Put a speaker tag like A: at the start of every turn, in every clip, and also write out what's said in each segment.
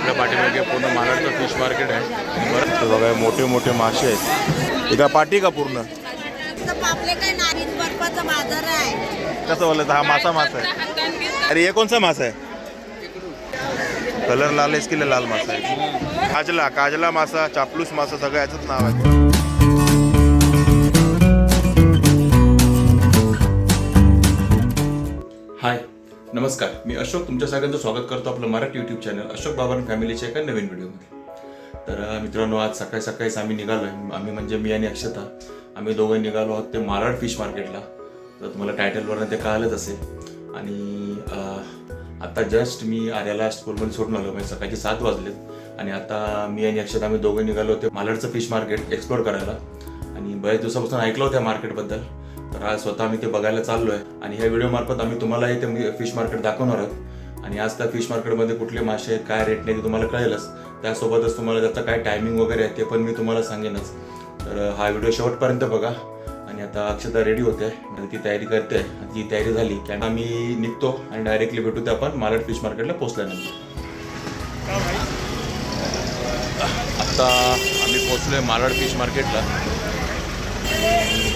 A: आपल्या पाठीमागे पूर्ण महाराष्ट्र फिश मार्केट आहे. बरं हे बघा मोठे मोठे मासे आहेत. एका पाटी का पूर्ण? कसं बोलत हा मासा मासा आहे. अरे हे कोणचा मासा आहे? कलर लाल आहे की लाल मासा आहे. काजला काजला मासा चापलूस मासा सगळं याचंच नाव आहे. हाय नमस्कार मी अशोक तुमच्या सगळ्यांचं स्वागत करतो आपलं मराठी यूट्यूब चॅनल अशोक बाबान फॅमिलीच्या एका नवीन व्हिडिओमध्ये तर मित्रांनो आज सकाळी सकाळीच आम्ही निघालो आहे. आम्ही म्हणजे मी आणि अक्षता आम्ही दोघं निघालो आहोत ते मालाड फिश मार्केटला तर तुम्हाला टायटलवरनं ते कळालंच असेल. आणि आत्ता आता जस्ट मी आर्याला स्कूलमध्ये सोडून आलो. म्हणजे सकाळचे सात वाजलेत. आणि आता मी आणि अक्षता आम्ही दोघं निघालो होते मालाडचं फिश मार्केट एक्सप्लोर करायला. आणि बऱ्याच दिवसापासून ऐकलं होतं मार्केटबद्दल तर आज स्वतः आम्ही ते बघायला चाललो आहे आणि ह्या व्हिडिओ मार्फत आम्ही तुम्हालाही ते म्हणजे फिश मार्केट दाखवणार आहोत. आणि आज त्या फिश मार्केटमध्ये कुठले मासे आहेत काय रेट नाही ते तुम्हाला कळेलच. त्यासोबतच तुम्हाला त्याचं काय टायमिंग वगैरे आहे ते पण मी तुम्हाला सांगेनच. तर हा व्हिडिओ शेवटपर्यंत बघा. आणि आता अक्षता रेडी होते. आणि ती तयारी करते. ती तयारी झाली. की आम्ही निघतो आणि डायरेक्टली भेटू ते आपण मालड फिश मार्केटला पोहोचल्यानंतर. आता आम्ही पोहोचलोय मालाड फिश मार्केटला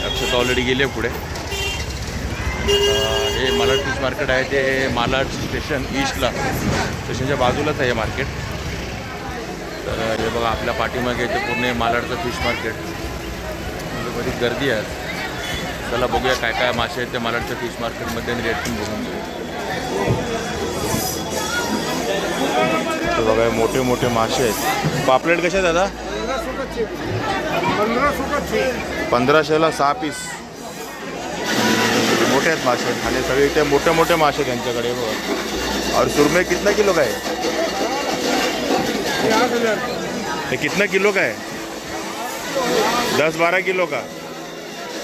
A: अक्षता ऑलरेडी गेले पुढे. हे मालाड फिश मार्केट आहे ते मालाड स्टेशन ईस्टला स्टेशनच्या बाजूलाच आहे हे मार्केट तर हे बघा आपल्या पाठीमागे ते पूर्ण हे मालाडचं फिश मार्केट म्हणजे बरीच गर्दी आहे. चला बघूया काय काय मासे आहेत ते मालाडच्या फिश मार्केटमध्ये आणि रेट पण बघून घेऊ हे बघा मोठे मोठे मासे आहेत. पापलेट कसे आहेत दादा? पंधराशेला सहा पीस. मोठे आहेत मासे. आणि सगळे इथे मोठे मोठे मासे आहेत त्यांच्याकडे बघ. और सुरमे कितना किलो का है कितना किलो का है दस बारह किलो का?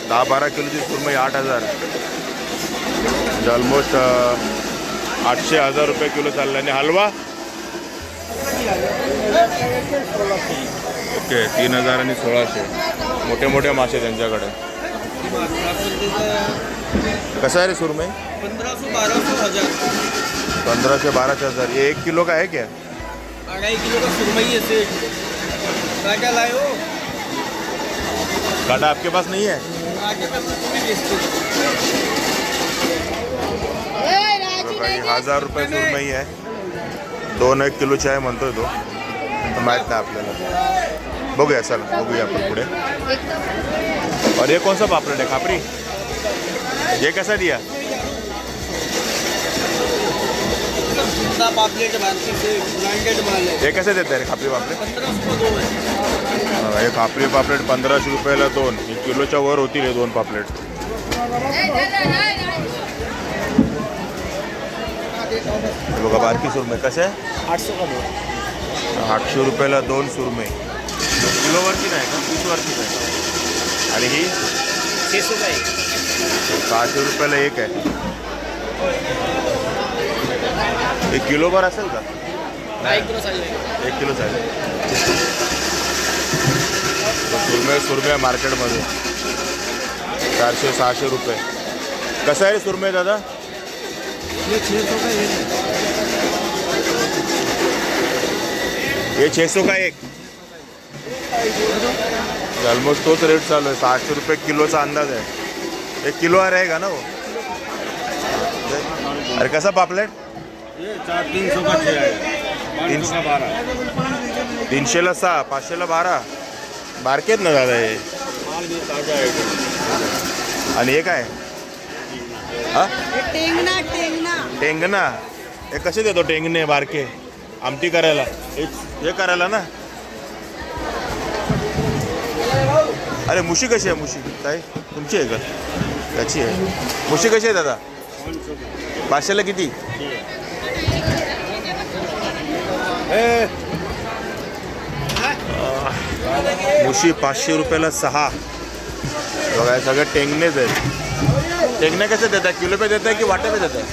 A: दहा बारा किलोची सुरमई आठ हजार. म्हणजे ऑलमोस्ट आठशे हजार रुपये किलो चालला. आणि हलवा? ओके तीन हज़ार आणि सोळाशे. मोठे मोठे मासे त्यांच्याकडे. कसं आहे रे सुरमई?
B: पंद्रह सौ बारह सौ हज़ार.
A: बारह हज़ार ये एक किलो का है क्या?
B: अढ़ाई किलो का सुरमई है सेठ. क्या क्या लाए हो?
A: काटा आपके पास नहीं है?
B: आगे तो हैं।
A: काही हज़ार रुपये सुरमई आहे. दोन एक किलोची आहे म्हणतोय तो. माहित नाही आपल्याला बघूया चला बघूया आपण पुढे और ये कौन सा पापलेट है खापरी? ये कैसा दिया?
B: है
A: ये कैसे देता है रे खापरी पापलेट?
B: है।
A: हा, हे खापरी पापलेट पंधराशे रुपयाला दोन हे किलोच्या वर होतील हे दोन पापलेट। बघा बारकी सुरमई कसे आहे
B: आठ सौ का दो।
A: आठशे रुपयाला दोन सुरमई किलोवरची नाही का? पीसवरचीच आहे आणि ही? सहाशे रुपयाला एक आहे. एक किलोभर असेल का?
B: एक किलो साइज
A: एक किलोच आहे सुरमई सुरमई आहे मार्केटमध्ये. चारशे सहाशे रुपये. कसं आहे रे सुरमई दादा?
B: ये छः सौ का एक
A: हे छे सौ का एक? ऑलमोस्ट तोच रेट चालू आहे. सहाशे रुपये किलोचा अंदाज आहे. एक किलो अरे आहे का ना वो? अरे कसा पापलेट?
B: तीन सौ का छः
A: तीन
B: का बारह।
A: तीनशेला सहा पाचशेला बारा. बारकेत ना दादा हे.
B: माल भी ताज़ा है
A: आणि हे काय? हा?
C: टेंगना टेंगना
A: टेंगना हे कसे देतो टेंगणे बारके? आमटी करायला. हे हे करायला ना? अरे मुशी कशी आहे मुशी? ताई तुमची आहे का? त्याची आहे. मुशी कशी आहे दादा? पाचशेला किती? मुशी पाचशे रुपयाला सहा. बघा सगळे टेंगणेच आहेत. टेंगणे कसे देतात? किलो पे देतात की वाटे पे देतात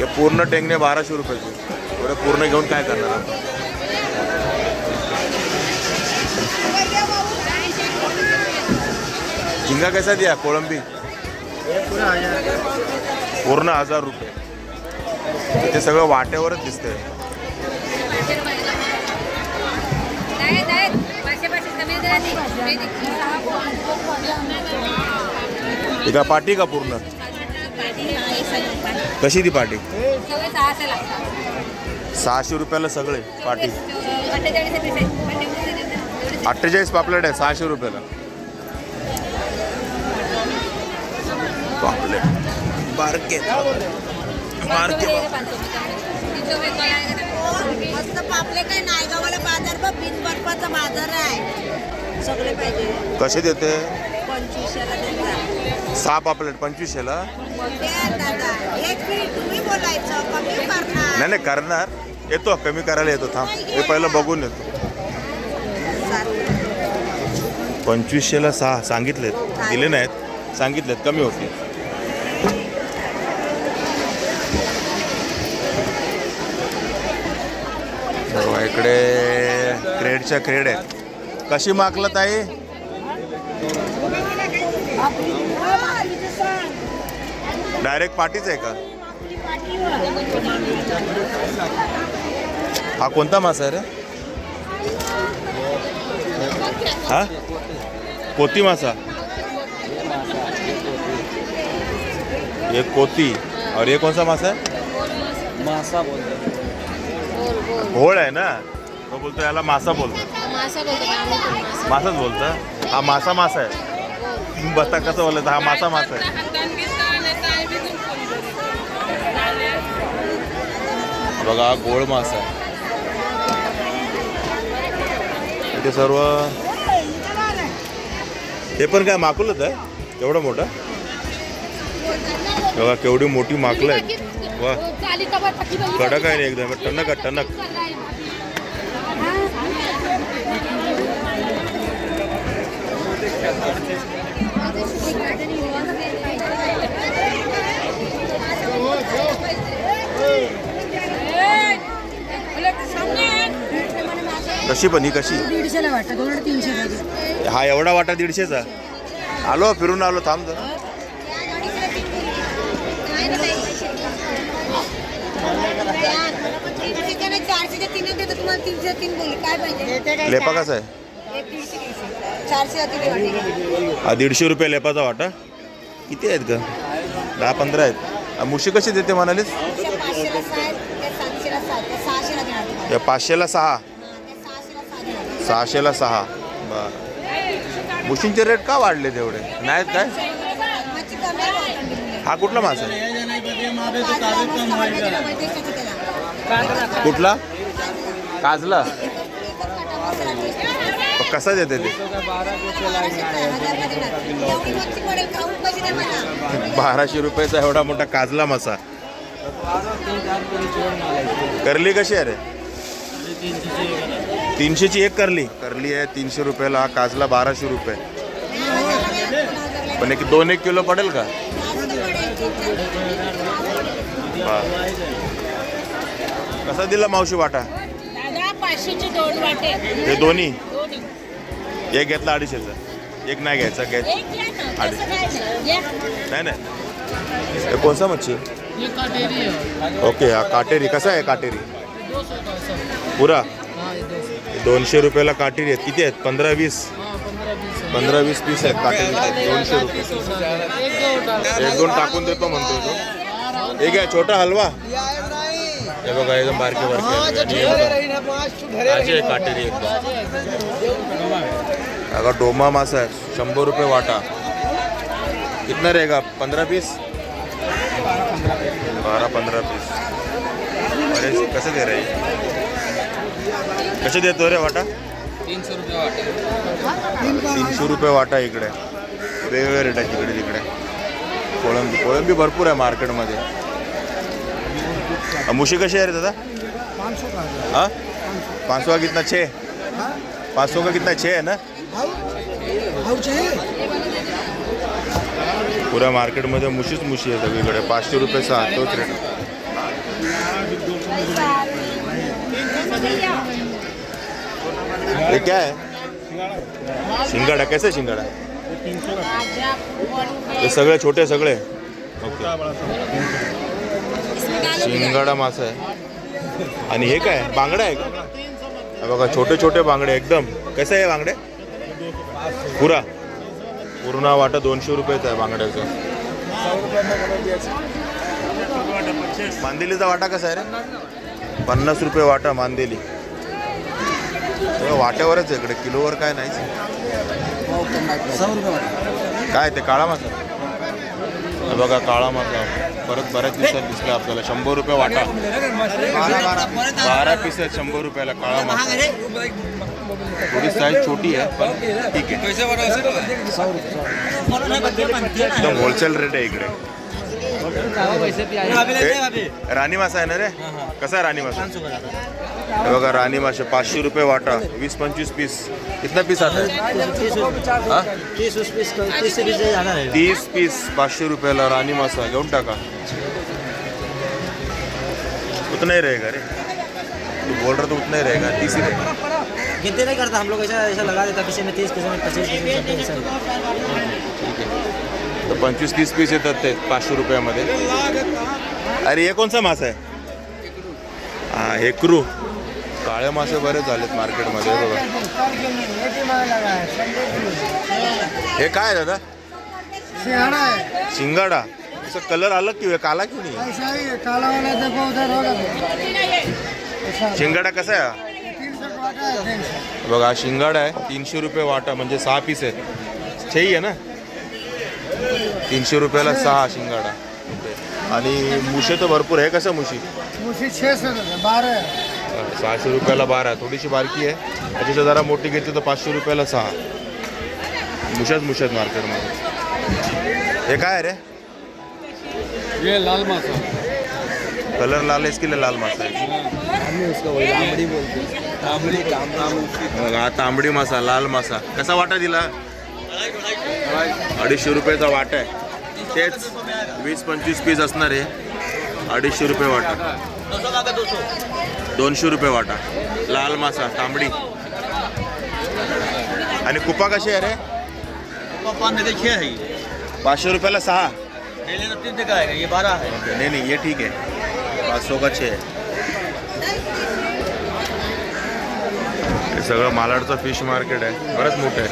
A: हे पूर्ण टेंगणे बाराशे रुपयाचे एवढं पूर्ण घेऊन काय करणार आपण? झिंगा कसा द्या? कोळंबी? पूर्ण हजार रुपये. ते सगळं वाट्यावरच दिसतंय.
D: आहेत
A: पाठी का पूर्ण? कशी ती
D: सगळे सहाशे
A: रुपयाला सगळे पाटी
D: अठ्ठेचाळीस
A: पापलेट आहे सहाशे रुपयाला. पापलेट बारके बारके
D: आहे?
C: मस्त पापले काय नायगावाला बाजार बघ बीज बर्फाचा बाजार आहे. सगळे पाहिजे.
A: कसे देते?
C: पंचवीसशेला
A: सहा पापलेट पंचवीसशेला नाही नाही करणार. येतो कमी करायला येतो थांब. हे पहिलं बघून येतो. पंचवीसशेला सहा. सांगितलेत. दिले नाहीत. सांगितलेत कमी होतील. हो, इकडे क्रेडच्या क्रेड आहेत. कशी मागलं ताई? डायरेक्ट पाठीच आहे का? हा कोणता मासा आहे रे? हा? कोती मासा? ये कोती. और ये कौन सा मासा है?
B: मासा बोलतो
A: घोळ आहे ना? तो बोलतो याला मासा बोलतो. मासाच बोलतं हा मासा मासा आहे. बता कसं बोलत हा मासा मासा आहे. बघा हा गोळ मासा आहे. इथे सर्व हे पण काय माकुलच आहे? एवढं मोठं? बघा केवढी मोठी माकलं आहेत. वा कडक आहे एकदम टणक आहे टणक कशी पण ही कशी?
C: दीडशेला वाटतं दोन तीनशे
A: हा एवढा वाटा दीडशेचा? आलो फिरून आलो थांब जरा. लेपा कसा आहे? हा दीडशे रुपये लेपाचा वाटा. किती आहेत का दहा पंधरा आहेत. मुशी कशी देते म्हणालीस?
C: एकशे पाचशेला सहा. सहाशेला
A: सहा. बरं. मुशींचे रेट का वाढले तेवढे नाहीत काय? हा कुठला मासा कुठला? काजला. कसा देते ते?
C: बाराशे
A: रुपयाचा एवढा मोठा काजला मासा. करली कशी अरे तीनशेची एक करली. करली आहे तीनशे रुपयाला काजला बाराशे रुपये. पण एक दोन एक किलो पडेल का? हा. कसा दिला मावशी वाटा?
D: दादा पाचशेचे दोन वाटे.
A: हे दोन्ही? एक घेतला अडीचशेचा. एक नाही घ्यायचा घ्याय
D: एक घ्या ना
A: अडीच.
D: तसं काय नाही.
A: नाही हे कोणसा मच्छी? ओके हा काटेरी. कसा आहे काटेरी? पुरा. दोनशे रुपयाला काटेरी आहेत. किती आहेत? पंधरा वीस? पंधरा वीस पीस आहेत काटेरी आहेत दोनशे रुपये. एक दोन टाकून देतो म्हणतो तो. हे काय छोटा हलवा. हे बघा एकदम बारके बारके. आहे काटेरी एकदम. अगर डोमा मासा है शंबर रुपये वाटा. कितना रहेगा? पंद्रह पीस? बारह पंद्रह पीस. अरे कसे दे रहे कसे देतो रे वाटा?
B: तीनशे रुपये वाटा
A: तीनशे रुपये वाटा इकडे. वेगवेगळे रेट आहे इकडे तिकडे. कोळंबी कोळंबी भरपूर आहे मार्केटमध्ये. मुशी कशी आहे रे दादा? हां? पाच सौ का कितना छे? पाच सौ का कितना छे है ना? पुऱ्या मार्केटमध्ये मुशीच मुशी आहे सगळीकडे. पाचशे रुपये सहा तोच रेट ये क्या? है शिंगाडा? कैसे शिंगाडा? हे सगळे छोटे सगळे? ओके. शिंगाडा मासा आहे. आणि हे काय? बांगडा आहे का? बघा छोटे छोटे बांगडे एकदम. कसं आहे बांगडे? पुरा. पूर्ण वाटा दोनशे रुपयाचा आहे बांगड्याचं. मांदेलीचा वाटा कसा आहे रे? पन्नास रुपये वाटा मांदेली. सगळं वाट्यावरच आहे इकडे. किलोवर काय नाही. काय ते काळा मासा? बघा काळा मासा. परत बऱ्याच दिवसात दिसला आपल्याला. शंभर रुपये वाटा. बारा पीस आहेत शंभर रुपयाला काळा मासा. थोडी साईज छोटी आहे पण ठीक आहे. एकदम होलसेल रेट आहे इकडे. राणी मासा आहे ना रे? कसा आहे राणी मासा? हे बघा राणी मासे पाचशे रुपये वाटा वीस पंचवीस पीस. कितना पीस आता है? हा? तीस पीस पाचशे रुपयाला राणी मासा घेऊन टाका. उतना ही रहेगा रे. तू बोल रहा तो उतना ही रहेगा तीस ही रहेगा.
E: गिनती नहीं करता? हम लोग ऐसा ऐसा लगा देता किसी में तीस किसी में पच्चीस किसी में ही।
A: ठीक आहे तर पंचवीस तीस पीस येतात ते पाचशे रुपयामध्ये. अरे हे कोणचा मासा आहे? हा हे क्रू. काळे मासे बरेच झालेत मार्केटमध्ये हे. बघा हे काय आहे दादा?
F: है
A: शिंगाडा. असं कलर अलग क्यों है काला क्यों नहीं है
F: ही है
A: शिंगाडा कसा आहे?
F: है
A: बघा हा शिंगाडा आहे तीनशे रुपये वाटा म्हणजे सहा पीस आहेत. छई आहे ना? तीनशे रुपयाला सहा शिंगाडा. आणि मुशे तर भरपूर आहे कसं मुशी?
F: मुझे छः है
A: सहाशे रुपयाला बारा थोडीशी बारकी आहे. त्याची जरा मोठी घेतली तर पाचशे रुपयाला सहा. मुशाच मुशात मार्केटमध्ये हे काय आहे रे?
B: ये लाल मासा.
A: कलर लाल आहे की लाल मासा आहे?
B: हैं
A: हा तांबडी मासा लाल मासा. कसा वाटा दिला? अडीचशे रुपयाचा वाटा आहे. तेच वीस पंचवीस पीस असणार आहे. अडीचशे रुपये वाटा. दोनशे रुपये वाटा. लाल मासा तांबडी. आणि कुपा कशी आहे रे?
B: है
A: पाचशे रुपयाला सहा.
B: है ये है।
A: नहीं नहीं ये ठीक है पाच सौ का छः है सगळं मालाडचं फिश मार्केट आहे. बरंच मोठं आहे.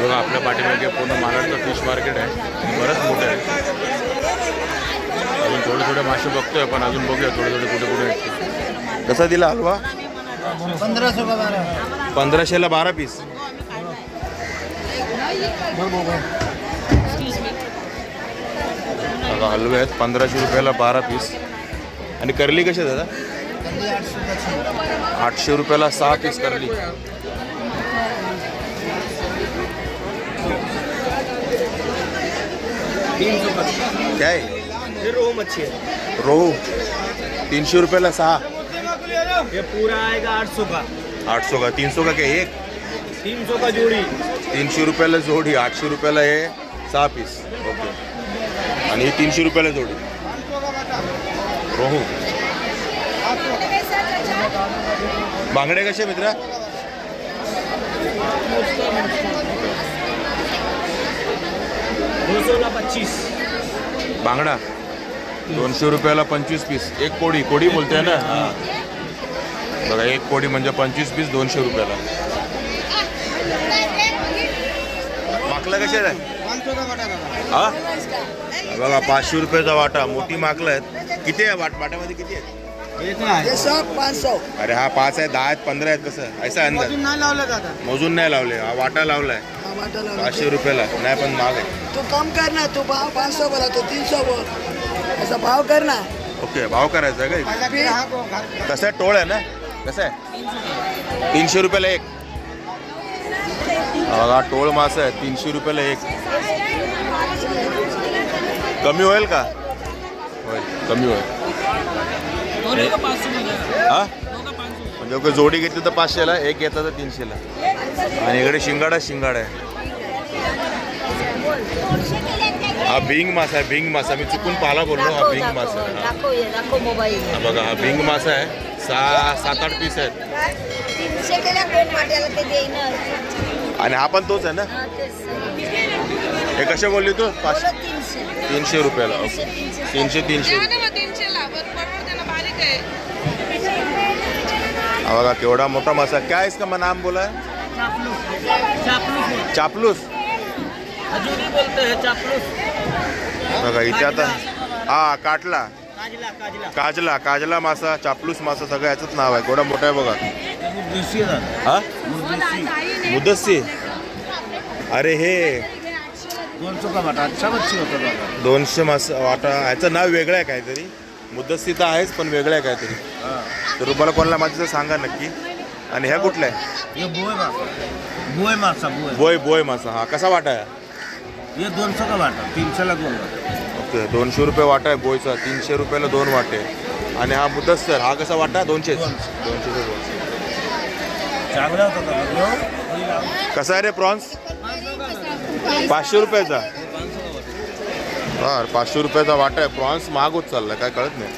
A: बघा आपल्या पाठीमागे पूर्ण मालाडचं फिश मार्केट आहे. बरंच मोठं आहे. थोडे थोडे मासे बघतोय पण अजून बघूया थोडे थोडे कुठे कुठे कसा दिला हलवा?
F: पंद्रह सौ का बारह
A: पंधराशेला बारा पीस. बघा हलवे आहेत पंधराशे रुपयाला बारा पीस. आणि करली कशी आहे दादा? आठशे रुपयाला सहा पीस करली. काय?
B: ये रोहू मच्छी है।
A: रोहू तीनशे रुपयाला सहा।
B: ये पूरा आएगा आठ सौ का।
A: आठ सौ का तीन सौ का क्या एक?
B: तीन सौ का जोड़ी।
A: तीनशे रुपयाला जोडी आठशे रुपयाला हे सहा पीस। ओके. आणि हे तीनशे रुपयाला जोडी। रोहू. बांगडे कसे मित्रा?
B: दो सौ का पच्चीस।
A: बांगडा. दोनशे रुपयाला पंचवीस पीस. एक कोडी. कोडी बोलते ना? बघा एक कोडी म्हणजे पंचवीस पीस दोनशे रुपयाला. माकलं कसे आहे हा? बघा पाचशे रुपयाचा वाटा. मोठी माकलं आहेत. किती आहे वाट? वाट्यामध्ये किती आहे
B: है
A: अरे हा पाच आहे. दहा आहेत पंधरा आहेत कसं? ऐसा अंदाज.
B: ना
A: मोजून नाही लावले. हा वाटा लावलाय. पाचशे रुपयाला. नाही पण महाग आहे.
F: तू कम करना तू भाव पाँच सौ बोला तो तीन सौ बोल ऐसा भाव करना
A: ओके भाव करायचा आहे का? कसं आहे? टोळ आहे ना? कसं आहे? तीनशे रुपयाला एक. हा बघा टोळ मासा आहे. तीनशे रुपयाला एक. कमी होईल का? होईल कमी होईल. हा? म्हणजे ओके जोडी घेतली तर पाचशेला एक घेतला तर तीनशेला. आणि इकडे शिंगाडा शिंगाडा आहे. हा भिंग मासा आहे भिंग मासा. मी चुकून पाला बोललो हा भिंग मासा आहे. हा.
C: दाखव ये दाखव मोबाईल
A: हा. बघा हा भिंग मासा आहे. सहा सात आठ पीस आहेत.
C: तीनशे वाट्याला ते
A: आणि हा पण तोच आहे ना?
C: हा, तेच.
A: हे कसे बोलली तू? पाच
C: बोलो तीनशे.
A: तीनशे रुपयाला
C: तीनशे तीनशे.
A: तीनशे हा बघा केवढा मोठा मासा काय इसका मग नाम बोला?
B: हैं चापलूस.
A: बघा इथे आता हा काटला
B: काजला काजला.
A: काजला काजला मासा चापलूस मासा सगळं याचंच नाव आहे. केवढा मोठा आहे बघा. हा? मुदस्सी. अरे हे. दोनशे मासा वाटा. ह्याचं नाव वेगळं आहे काहीतरी. मुद्दस्ती तर आहेच पण वेगळं आहे काहीतरी. तर तुम्हाला कोणाला माझं सांगा नक्की. आणि ह्या कुठल्या आहे?
B: बोय मासा. बोय मासा बोय
A: बोय बोय मासा. हा कसा वाटा आहे?
B: ये दोन सौ का वाटा? तीनशे ला दोन वाटा.
A: ओके दोनशे रुपये वाटा आहे बोयचा तीनशे रुपयाला दोन वाटे. आणि हा मुदस्तर हा कसा वाटा? दोनशेच. दोनशे. रुपये दोनशे.
B: चांगला होता का? बघ
A: कसा आहे रे प्रॉन्स? पाचशे रुपयाचा. बर पाचशे रुपयाचा वाटा आहे. प्रॉन्स महाग होत चाललाय काय कळत नाही.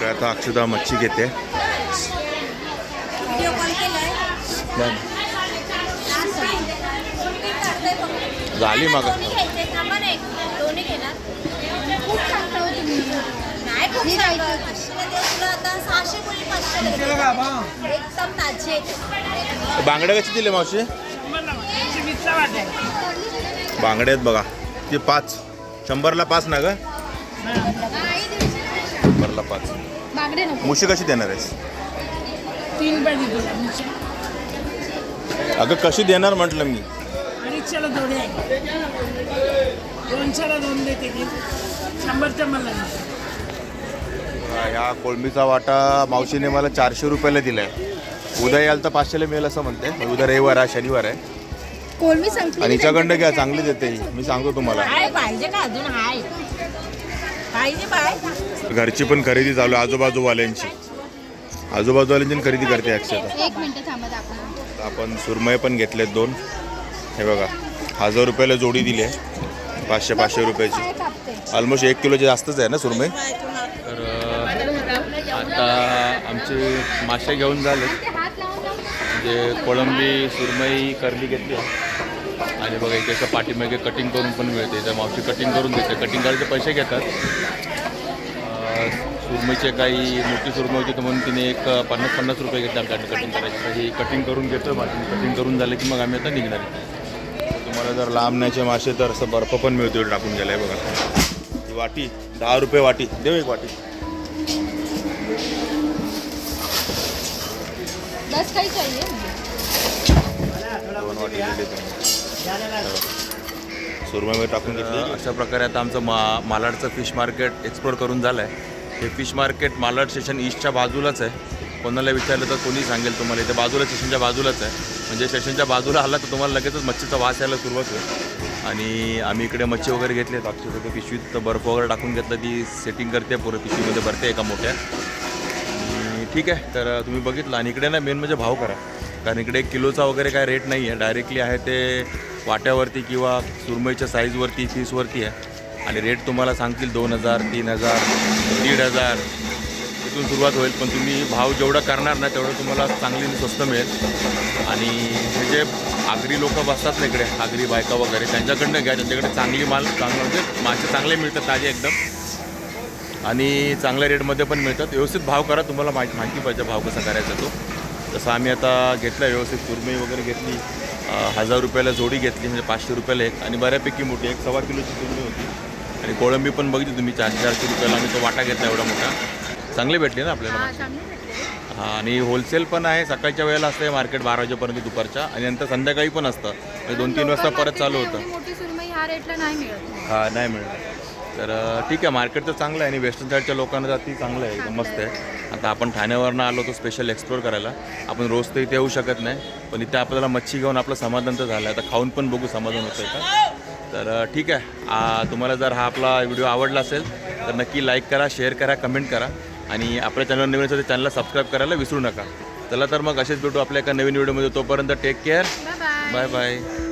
A: काय आता अक्षदा मच्छी घेते.
C: व्हिडिओ कॉल केलाय
A: झाली मग
C: दोन्ही घेणार खूप चांगलं होतं नाही खूप चांगलं पाचशेला देऊ तुला आता सहाशे बोलली पाचशे एकदम ताजे
A: बांगड्या कशी दिले मावशी? बांगड्या आहेत बघा. ते पाच. शंभरला पाच ना ग? शंभरला पाच. मुशी कशी देणार आहेस?
G: तीन
A: अगं कशी देणार म्हटलं मी?
G: अडीचशेला जोडी आहे. दोनशेला दोन देते की शंभरच्या मला.
A: ह्या कोळंबीचा वाटा मावशीने मला चारशे रुपयाला दिलाय. उद्या याल तर पाचशेला मिळेल असं म्हणते. उद्या रविवार आहे शनिवार आहे.
D: कोलमी संपली
A: आणि हिच्याकडनं घ्या चांगली देते ही. मी सांगतो तुम्हाला.
C: हाय पाहिजे का अजून? हाय. पाहिजे पाय
A: घरची पण खरेदी चालू आहे आजूबाजूवाल्यांची. आजूबाजूवाल्यांची खरेदी करते अक्षता.
D: एक मिनिट थांबा दाखवा.
A: आपण सुरमई पण घेतलेत दोन. हे बघा हजार रुपयाला जोडी दिली आहे. पाचशे पाचशे रुपयाची. ऑलमोस्ट एक किलोची जास्तच आहे ना सुरमई? तर आता आमचे मासे घेऊन झाले. म्हणजे कोळंबी सुरमई करली घेतली आणि बघा इथे असं पाठीमागे कटिंग करून पण मिळते. त्या मावशी कटिंग करून देते. कटिंग करायचे पैसे घेतात. सुरमईचे काही मोठी सुरमई होती तर म्हणून तिने एक पन्नास पन्नास रुपये घेतले आमच्याकडे कटिंग करायची. तर ही कटिंग करून घेतो बाकी कटिंग करून झालं की मग आम्ही आता निघणार आहे. तुम्हाला जर लांब न्यायचे मासे तर असं बर्फ पण मिळतो इकडे टाकून गेलाय बघा. ही वाटी दहा रुपये वाटी. देऊ एक वाटी.
D: बस काही चाहिए
A: दोन वाटी दिले टाकून घेतली. अशा प्रकारे आता आमचं मा मालाडचं फिश मार्केट एक्सप्लोर करून झालं आहे हे फिश मार्केट मालाड स्टेशन ईस्टच्या बाजूलाच आहे. कोणाला विचारलं तर कोणी सांगेल तुम्हाला. इथे बाजूला स्टेशनच्या बाजूलाच आहे. म्हणजे स्टेशनच्या बाजूला आला तर तुम्हाला लगेचच मच्छीचा वास यायला सुरुवात होईल. आणि आम्ही इकडे मच्छी वगैरे घेतली आहेत. अक्षरशः पिशवीत बर्फ वगैरे टाकून घेतलं. ती सेटिंग करते पुरं. पिशवीमध्ये भरते एका मोठ्या. आणि ठीक आहे. तर तुम्ही बघितलं. आणि इकडे ना मेन म्हणजे भाव करा. कारण इकडे किलोचा वगैरे काय रेट नाही आहे डायरेक्टली आहे ते वाट्यावरती किंवा सुरमईच्या साईजवरती फीसवरती आहे. आणि रेट तुम्हाला सांगतील दोन हजार तीन हजार दीड हजार. इथून सुरुवात होईल पण तुम्ही भाव जेवढा करणार ना तेवढं तुम्हाला चांगली आणि स्वस्त मिळेल. आणि हे जे आगरी लोक बसतात ना इकडे आगरी बायका वगैरे त्यांच्याकडनं घ्या त्यांच्याकडे चांगली माल चांगलं म्हणजे मासे चांगले मिळतात ताजे एकदम. आणि चांगल्या रेटमध्ये पण मिळतात. व्यवस्थित भाव करा तुम्हाला माहिती माहिती पाहिजे भाव कसा करायचा तो. तसं आम्ही आता घेतला व्यवस्थित सुरमई वगैरे घेतली हजार रुपयाला जोडी घेतली म्हणजे पाचशे रुपयाला एक आणि बऱ्यापैकी मोठी एक सव्वा किलोची सुरमई होती. आणि कोळंबी पण बघितली तुम्ही चारशे चारशे रुपयाला आम्ही तो वाटा घेतला एवढा मोठा. चांगले भेटले ना आपल्याला
D: हा
A: मासे.
D: चांगले भेटले.
A: हा आणि होलसेल पण आहे. सकाळच्या वेळेला असतं मार्केट बारा वाजेपर्यंत दुपारच्या. आणि नंतर संध्याकाळी पण असतं. म्हणजे दोन तीन वाजता परत चालू होतं.
D: एवढी मोठी सुरमई ह्या रेटला नाही मिळत.
A: हा नाही मिळणार तर अं, ठीक आहे मार्केट तर चांगलं आहे आणि वेस्टर्न साईडच्या लोकांना तर ती चांगलं आहे. एकदम मस्त आहे. आता आपण ठाण्यावरनं आलो तो स्पेशल एक्सप्लोर करायला. आपण रोज तर इथे येऊ शकत नाही. पण इथे आपल्याला मच्छी घेऊन आपलं समाधान तर झालं आता खाऊन पण बघू समाधान होतं का? तर अं, ठीक आहे. आ, तुम्हाला जर हा आपला व्हिडिओ आवडला असेल तर नक्की लाईक करा शेअर करा कमेंट करा. आणि आपल्या चॅनल नवीन असेल तर चॅनलला सबस्क्राईब करायला विसरू नका. चला तर मग असेच भेटू आपल्या एका नवीन व्हिडिओमध्ये तोपर्यंत take care
D: bye bye
A: bye bye